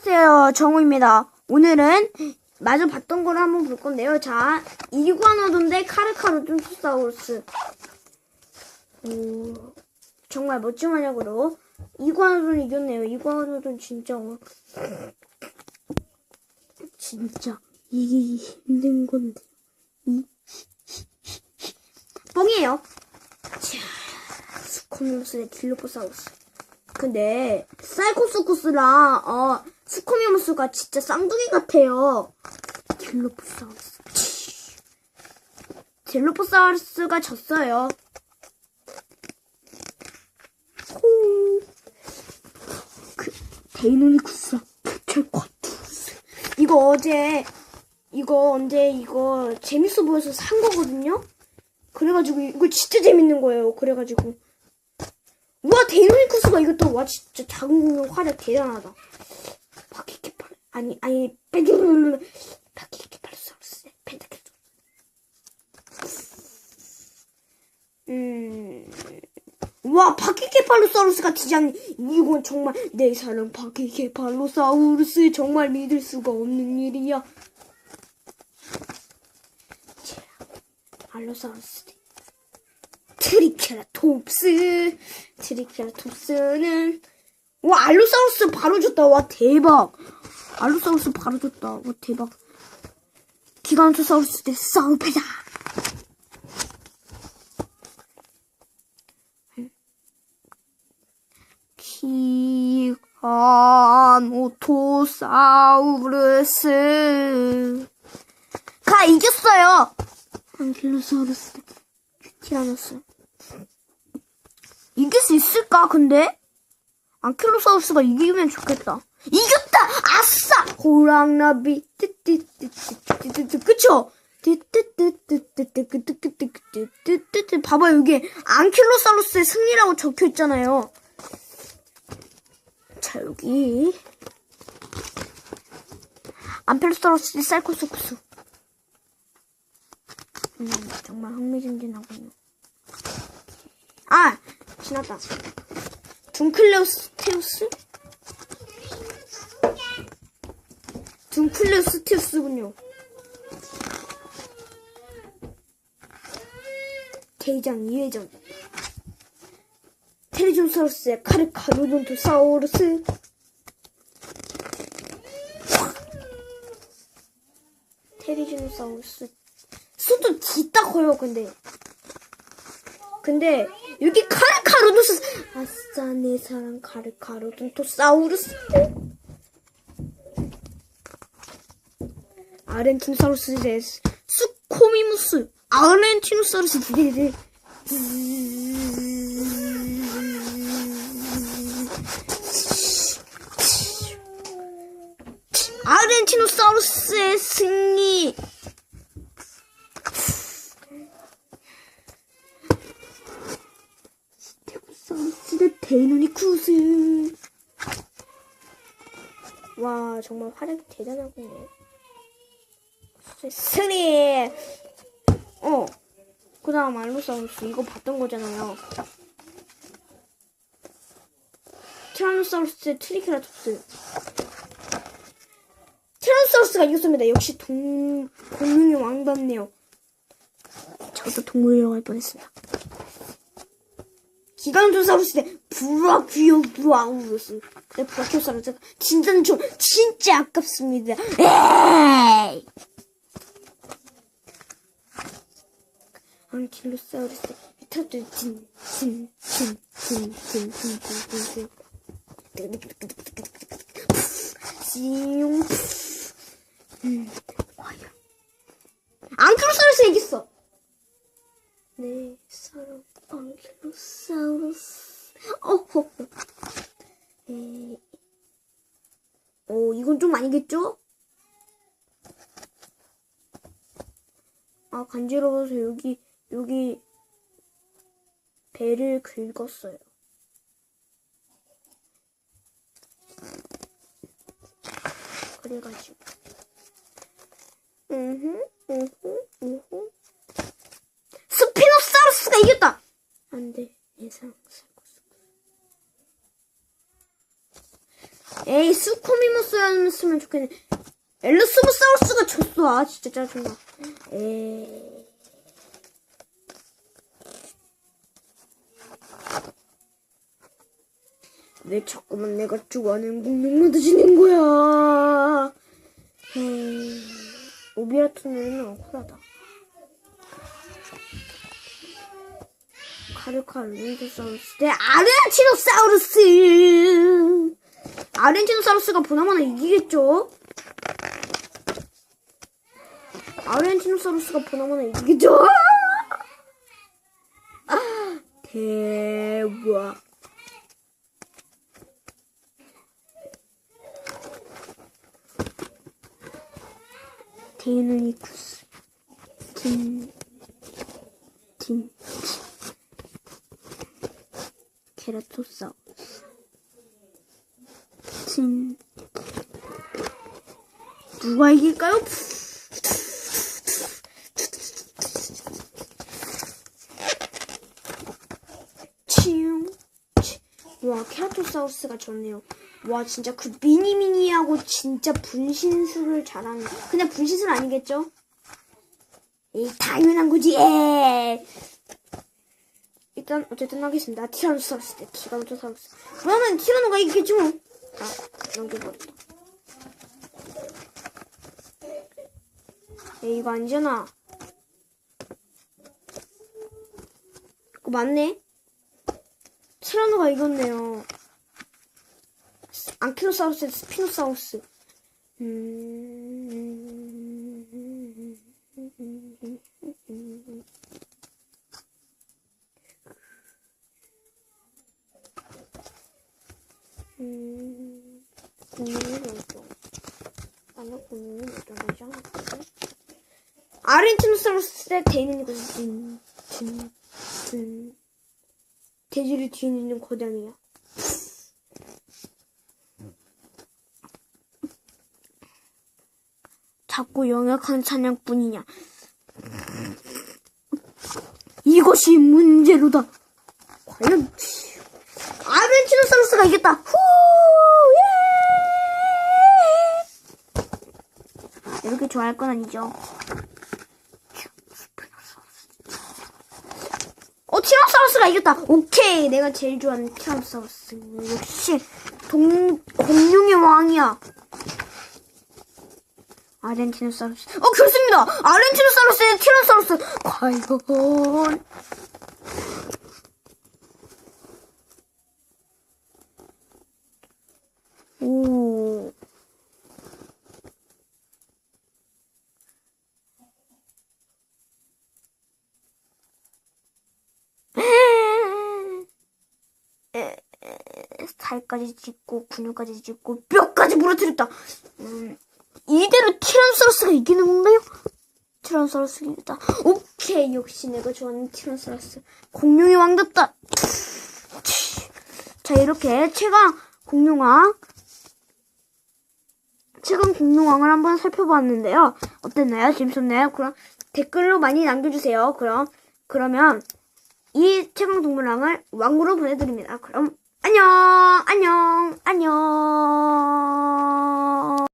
안녕하세요 정우입니다. 오늘은 마저 봤던 걸 한번 볼 건데요. 자 이구아노돈데 카르카르둔투사우루스. 오, 정말 멋진 활약으로 이구아노돈 이겼네요. 이구아노돈 진짜 어, 진짜 이기기 힘든 건데. 이 뻥이에요. 자 스코미무스의 딜로포사우루스. 근데 사이코스코스랑 어 스코미무스가 진짜 쌍둥이 같아요. 딜로포사우루스. 딜로포사우루스가 졌어요. 호. 그 데이노미쿠스랑 캡철쿼투스. 이거 어제 이거 언제 이거 재밌어 보여서 산 거거든요. 그래가지고 이거 진짜 재밌는 거예요. 그래가지고. 와 데이노미쿠스가 이것도 와 진짜 작은 공룡 활약 대단하다. 아니 아니 펜타클 바퀴캐팔로사우루스 펜타클. 음와 바퀴캐팔로사우루스가 디자인 이건 정말 내 사랑 바퀴캐팔로사우루스 정말 믿을 수가 없는 일이야. 자, 알로사우루스. 트리케라톱스 트리케라톱스는 와 알로사우루스 바로 줬다 와 대박 알로사우루스 바로 줬다. 와 대박. 기간토사우루스 대 싸우페다 기간오토사우루스. 가 이겼어요. 안킬로사우루스 대 티라노스 이길 수 있을까 근데? 안킬로사우루스가 이기면 좋겠다. 이겼다! 호랑나비 띠띠띠띠띠띠 그쵸? 띠띠띠띠띠띠띠띠띠띠 봐봐 여기 안킬로사우루스의 승리라고 적혀 있잖아요 자 여기 안펠로사우루스 쌀코소쿠스 음, 정말 흥미진진하군요. 아! 지났다. 둥클레우스 테우스? 둥클레우스 테우스군요. 대장 2회전. 테리존사우루스의 카르카로돈토사우루스. 테리존사우루스 수도 진짜 커요, 근데. 근데, 여기 카르카로도스, 아싸, 내 사랑 카르카로돈토사우루스. 아렌티노사우루스 대 수코미무스. 아렌티노사우루스 대 아렌티노사우루스의 승리. 사우루스의 데이노니쿠스. 와, 정말 활약이 대단하군요. 승리! 어. 그 다음 알로사우루스. 이거 봤던 거잖아요. 티라노사우루스의 트리케라톱스. 티라노사우루스가 이겼습니다. 역시 동, 공룡의 왕답네요. 저도 동물이라고 할 뻔했습니다. 기간조사우루스 대 브라키오브라우루스 네, 브라키오사우루스가 진짜 좀 진짜 아깝습니다. 에이! 안킬로사우루스 히타도 진진 진 진 진 진 진진 징 음, 와요. 안킬로사우루스 이겼어. 네, 사랑 안킬로사우루스. 어허. 에. 어, 이건 좀 아니겠죠? 아, 간지러워서 여기, 여기, 배를 긁었어요. 그래가지고. 으흠, 으흠, 으흠. 스피노사우루스가 이겼다! 안 돼. 예상 에이, 수코미무 스피노스였으면 좋겠네. 엘르스모사우루스가 졌어. 아, 진짜 짜증나. 에. 왜 자꾸만 내가 좋아하는 공룡만 지는 거야? 오비라토는 억울하다. 카르카르니토사우루스 대 아르헨티노사우루스! 아르헨티노사우루스가 보나마나 이기겠죠? 아르헨티노사우루스가 보나마나 이기겠죠? 아, 대박. 데이노니쿠스 틴, 틴, 케라토사우루스 틴 누가 이길까요? 치용 치. 와 케라토사우루스가 좋네요 와 진짜 그 미니미니하고 진짜 분신술을 잘하는 그냥 분신술 아니겠죠? 이 당연한 거지. 에 일단 어쨌든 하겠습니다. 티라노사우루스 대 티라노사우루스. 그러면 티라노가 이기겠지 뭐. 아, 넘겨버렸다 에이 이거 아니잖아 이거 맞네? 티라노가 이겼네요 안킬로사우루스 대 스피노사우루스 음... 음, 국민이 뭐죠? 아니요, 국민이 뭐죠? 뭐지 않았거든? 아르헨티노사우루스 대 데이는이거든. 진, 진, 돼지를 뒤에 있는 고장이야. 자꾸 영역한 사냥뿐이냐. 이것이 문제로다. 과연 아르헨티노사우루스가 이겼다. 후! 예! 이렇게 좋아할 건 아니죠. 어, 티라노사우루스가 이겼다. 오케이. 내가 제일 좋아하는 티라노사우루스. 역시 동, 공룡의 왕이야. 아르헨티노사우루스. 어, 그렇습니다. 아르헨티노사우루스 대 티라노사우루스. 과연. 오. 살까지 찢고 근육까지 찢고 뼈까지 무너뜨렸다. 음, 이대로 티라노사우루스가 이기는 건가요? 티라노사우루스가 이겼다. 오케이 역시 내가 좋아하는 티라노사우루스 공룡의 왕답다. 자 이렇게 최강 공룡왕 최근 공룡왕을 한번 살펴봤는데요. 어땠나요? 재밌었나요? 그럼 댓글로 많이 남겨주세요. 그럼 그러면 이 최강 동물왕을 왕으로 보내드립니다. 그럼 안녕 안녕 안녕